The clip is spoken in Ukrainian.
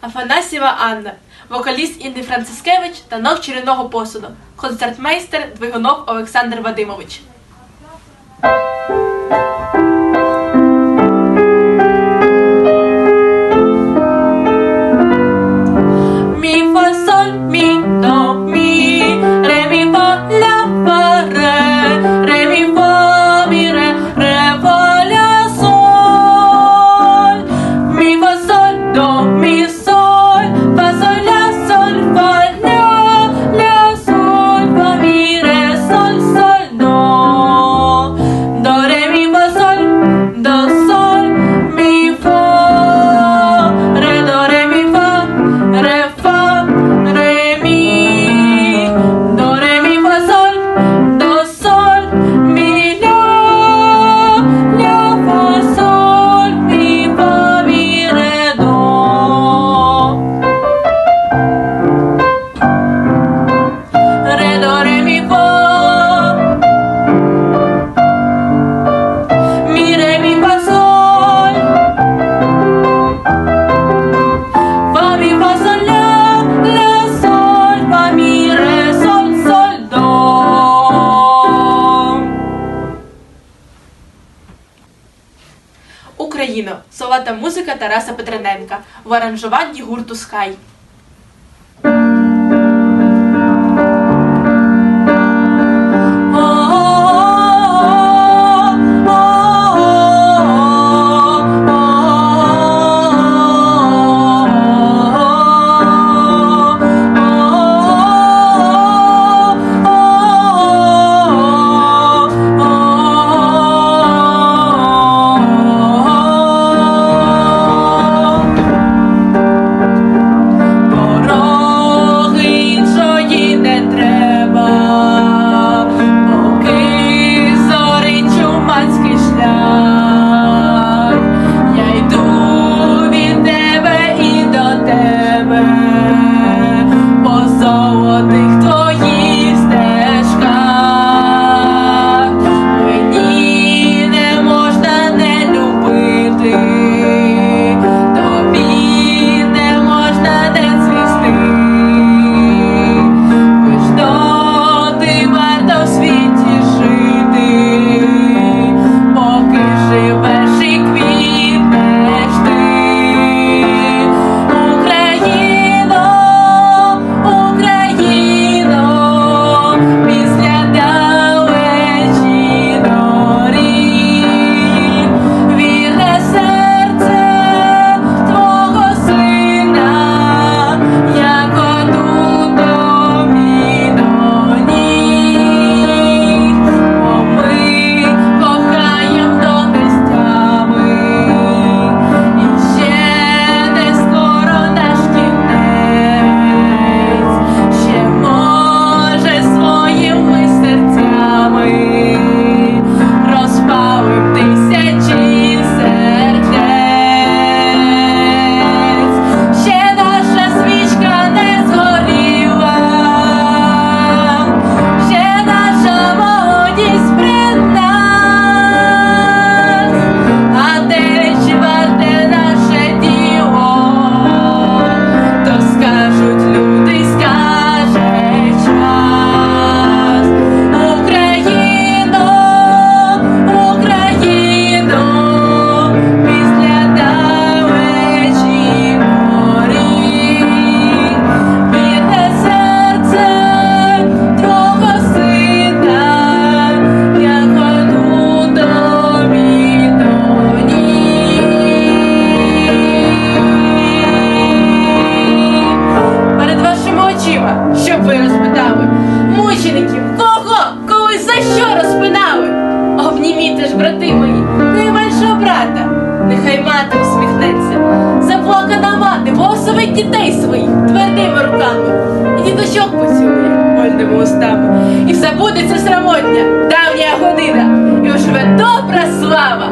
Афанасьєва Анна, вокаліст Інни Францискевич танок череного посуду, концертмейстер Двигунов Олександр Вадимович. Україна, слова та музика Тараса Петрененка в аранжуванні гурту Скай. щоб ви розпитали. Мучеників, кого, коли за що розпинали? Обніміте ж, брати мої, найменшого брата, нехай мати усміхнеться, заплакана мати, восовить дітей своїх твердими руками, і діточок поцілує вольними устами. І забудеться срамотня, давня година, і оживе добра слава.